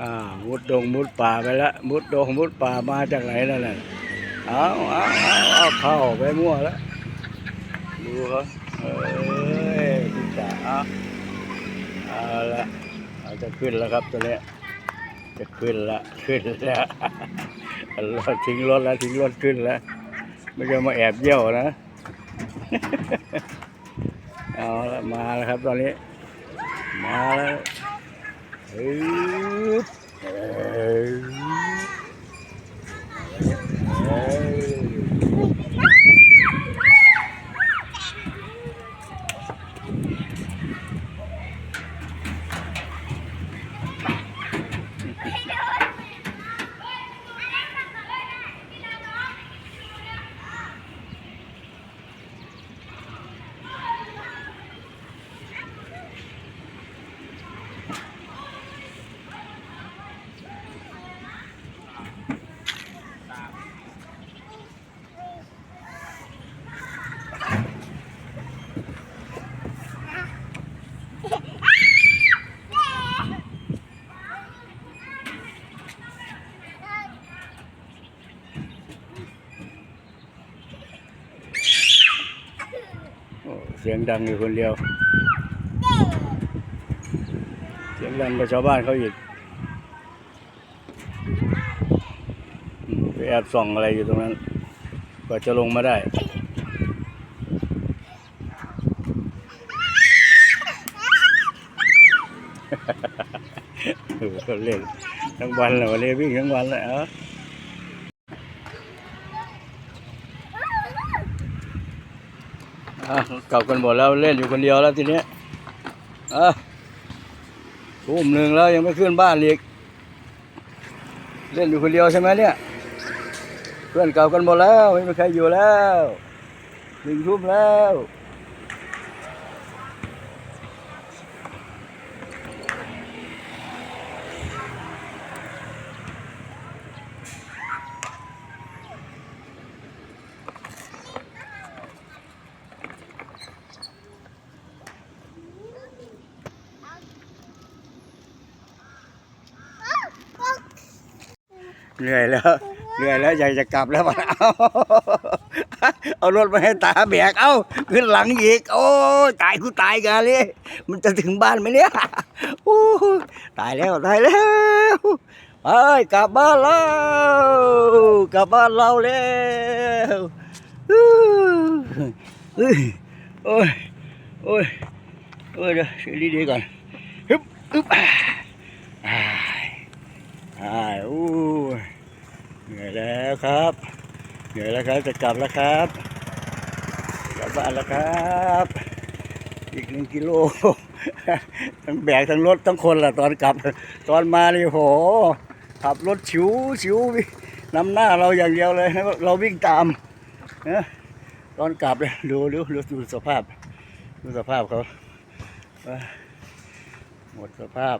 อ่ามุดดงมุดป่าไปแล้วมุดดงมุดป่ามาจากไหนนั่นน่ะเอาเอาเอาเอาเข้าไปมั่วแล้วดูเขาเอ้ยพี่จ๋าเอาเอาละเอาจะขึ้นแล้วครับตัวเนี้ยจะขึ้นละขึ้นแล้วรถทิ้งรถแล้วทิ้งรถขึ้นแล้วไม่ใช่มาแอบเยี่ยวนะเอาละมาแล้วครับตอนนี้มาแล้ว Hey. เสียงดังอยู่คนเดียว เสียงดังกว่าชาวบ้านเขาอีกไปแอบส่องอะไรอยู่ตรงนั้นกว่าจะลงมาได้เออเล่นทั้งวันเลยวันนี้วิ่งทั้งวันเลยเอ้าอ่ กลับกันหมดแล้วเล่นอยู่คนเดียวแล้วทีนี้อะทุ่มหนึ่งแล้วยังไม่ขึ้นบ้านอีก เล่นอยู่คนเดียวใช่ไหมเนี่ย เพื่อนเก่ากันหมดแล้ว ไม่มีใครอยู่แล้วหนึ่งทุ่มแล้ว เหนื่อยแล้วเหนื่อยแล้วอยากจะกลับแล้วมันเอาเอารถมาให้ตาแบกเอ้าขึ้นหลังอีก โอ้ตายกูตายกันเลยมันจะถึงบ้านไหมเนี่ยโอ้ยตายแล้วตายแล้วไปกลับบ้านแล้วกลับบ้านเราแล้วอื้อเอ้ยโอ้ยโอ้ยโอ้ยเดี๋ยวดีๆก่อนฮึบฮึบอ่าอ่า อ่าอู้เหนื่อย แล้วครับ เหนื่อยแล้วครับจะกลับแล้วครับกลับบ้านแล้วครับ อีกหนึ่งกิโลทั้งแบกทั้งรถทั้งคนล่ะตอนกลับ ตอนมานี่โหขับรถชิวชิวนำหน้าเราอย่างเดียวเลยเราวิ่งตามนะตอนกลับเลยดูดูดูดูสภาพดูสภาพเขาหมดสภาพ